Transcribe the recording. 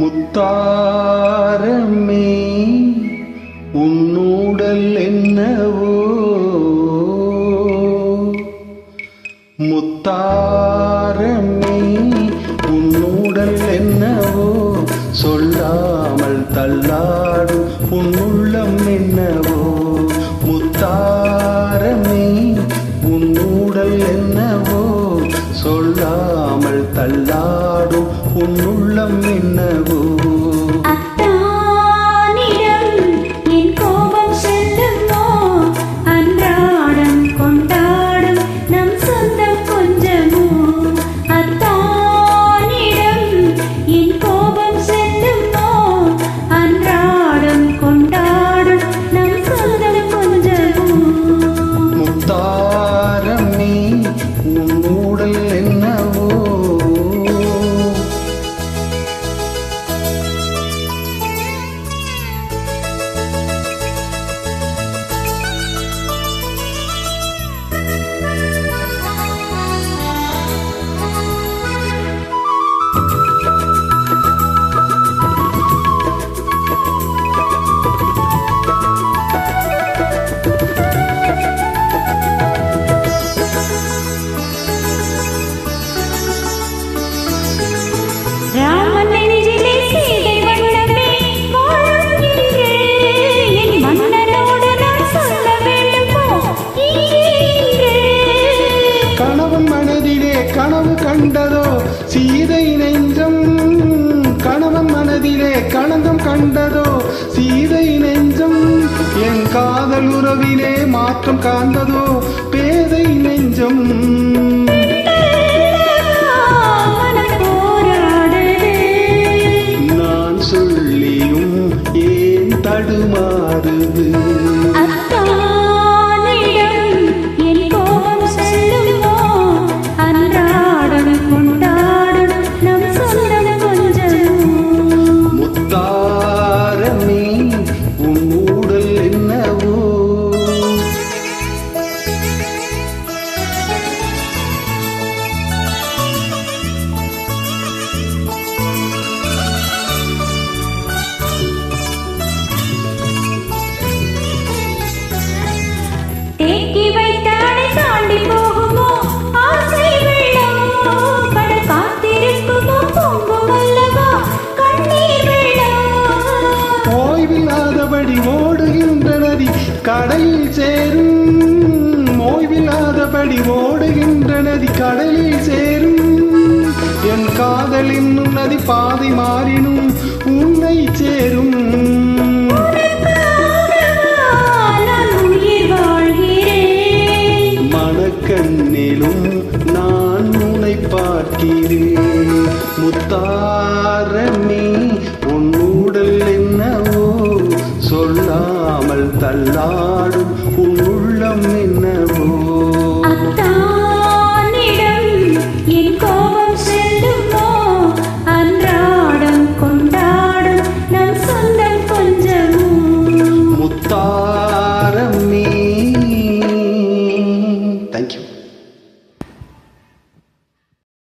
முத்தாரமே உன்னூடல் என்னவோ? முத்தாரமே உன்னூடல் என்னவோ? சொல்லாமல் தள்ளாடும் உன்னுள்ளம் என்னவோ? முத்தாரமே உன்னூடல் என்னவோ? சொல்லாமல் தள்ளாடும் உன்னுள்ளம் என்னவோ? உன்னுடல் கண்டதோ சீதை நெஞ்சம். கணவன் மனதிலே கணந்தம் கண்டதோ சீதை நெஞ்சம். என் காதல் உறவிலே மாற்றம் காண்பதோ பேதை நெஞ்சம். தடுமாறுது கடலில் சேரும் ஓய்வில்லாதபடி ஓடுகின்ற நதி கடலில் சேரும். என் காதல் என்னும் நதி பாதை மாறினும் உன்னை சேரும். மனக்கண்ணிலும் நான் உன்னை பார்க்கிறேன். முத்தாரணி சொல்லாமல்